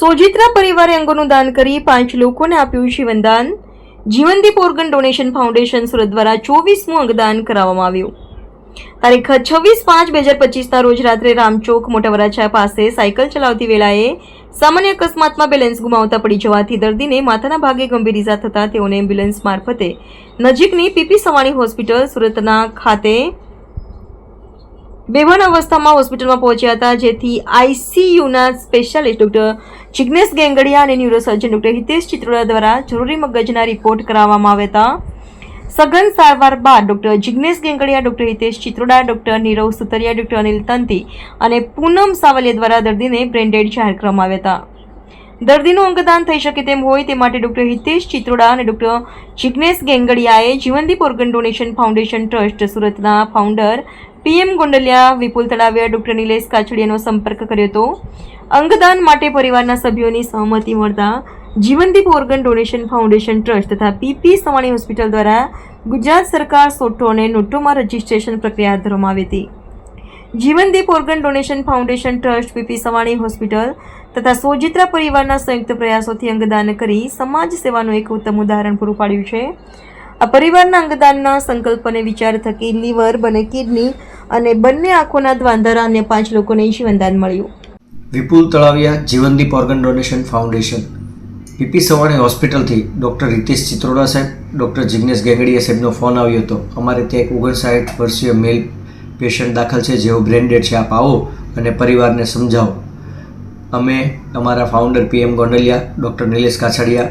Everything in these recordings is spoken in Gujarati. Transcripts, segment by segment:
સોજિત્રા પરિવારે અંગોનું દાન કરી પાંચ લોકોને આપ્યું જીવનદાન. Jeevandeep organ donation foundation Surat દ્વારા ચોવીસમું અંગદાન કરાવવામાં આવ્યું. તારીખ છવ્વીસ પાંચ બે હજાર પચીસના રોજ રાત્રે રામચોક મોટા વરાછા પાસે સાયકલ ચલાવતી વેળાએ સામાન્ય અકસ્માતમાં બેલેન્સ ગુમાવતા પડી જવાથી દર્દીને માથાના ભાગે ગંભીર ઇજા થતાં તેઓને એમ્બ્યુલન્સ મારફતે નજીકની પીપી સવાણી હોસ્પિટલ સુરતના ખાતે બેભાન અવસ્થામાં હોસ્પિટલમાં પહોંચ્યા હતા, જેથી આઈસીયુના સ્પેશિયાલિસ્ટ ડોક્ટર જિગ્નેશ ગેંગડિયા અને ન્યુરોસર્જન ડોક્ટર હિતેશ ચિત્રોડા દ્વારા જરૂરી મગજના રિપોર્ટ કરાવવામાં આવ્યા હતા. સઘન સારવાર બાદ doctor Jignesh Gengadiya, doctor Hitesh Chitroda, doctor Nirav Sutariya, doctor Anil Tanti અને પૂનમ સાવલિયા દ્વારા દર્દીને બ્રેન્ડેડ જાહેર કરવામાં આવ્યા હતા. દર્દીનું અંગદાન થઈ શકે તેમ હોય તે માટે ડોક્ટર હિતેશ ચિત્રોડા અને doctor Jignesh ગેંગડિયાએ Jeevandeep organ donation foundation trust સુરતના founder PM Gondaliya Vipul Talaviya doctor Nilesh કાછડિયાનો સંપર્ક કર્યો હતો. અંગદાન માટે પરિવારના સભ્યોની સહમતિ મળતા Jeevandeep organ donation foundation trust તથા પીપી સવાણી હોસ્પિટલ દ્વારા ગુજરાત સરકાર સોટો અને નોટોમાં રજીસ્ટ્રેશન પ્રક્રિયા હાથ ધરવામાં આવી હતી. Jeevandeep organ donation foundation trust PP Savani hospital તથા સોજિત્રા પરિવારના સંયુક્ત પ્રયાસોથી અંગદાન કરી સમાજ સેવાનું એક ઉત્તમ ઉદાહરણ પૂરું પાડ્યું છે. આ પરિવારના અંગદાનના સંકલ્પ અને વિચાર થકી લીવર બને કિડની અને બંને આંખોના દ્વાંધારા અન્ય પાંચ લોકોને જીવનદાન મળ્યું. Vipul Talaviya Jivandeep organ donation foundation. PP Savani હોસ્પિટલથી doctor Ritesh Chitroda સાહેબ, ડૉક્ટર જિગ્નેશ ગેંગડીયા સાહેબનો ફોન આવ્યો હતો. અમારે ત્યાં એક ઓગણસાઠ વર્ષીય મેલ પેશન્ટ દાખલ છે, જેઓ બ્રેન્ડેડ છે. આપ આવો અને પરિવારને સમજાવો. અમે અમારા founder PM Gondaliya, doctor Nilesh Kachhadiya,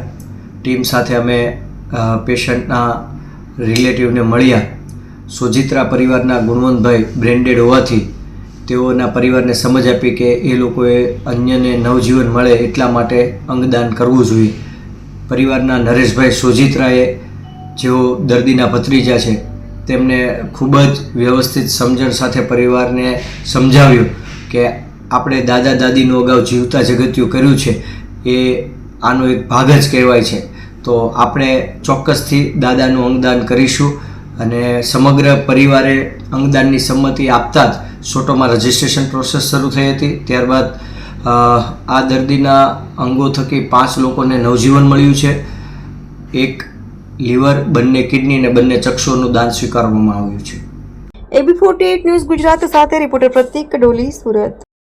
team સાથે અમે પેશન્ટના રિલેટિવને મળ્યા. સોજિત્રા પરિવારના ગુણવંતભાઈ બ્રેન્ડેડ હોવાથી તેઓના પરિવારને સમજ આપી કે એ લોકોએ અન્યને નવજીવન મળે એટલા માટે અંગદાન કરવું જોઈએ. પરિવારના નરેશભાઈ સોજિત્રાએ જેઓ દર્દીના ભત્રીજા છે, તેમને ખૂબ જ વ્યવસ્થિત સમજણ સાથે પરિવારને સમજાવ્યું કે આપણે દાદા દાદીનું અગાઉ જીવતા જગત્યું કર્યું છે. એ આનો એક ભાગ જ કહેવાય છે. તો આપણે ચોક્કસથી દાદાનું અંગદાન કરીશું અને સમગ્ર પરિવારે અંગદાનની સંમતિ આપતા જ સોટોમાં રજિસ્ટ્રેશન પ્રોસેસ શરૂ થઈ હતી. ત્યારબાદ આ દર્દીના અંગો થકી પાંચ લોકોને નવજીવન મળ્યું છે. એક લીવર, બંને કિડની અને બંને ચક્ષુઓનું દાન સ્વીકારવામાં આવ્યું છે. એબી ફોર્ટી ન્યૂઝ ગુજરાત સાથે રિપોર્ટર પ્રતિક ડોલી, સુરત.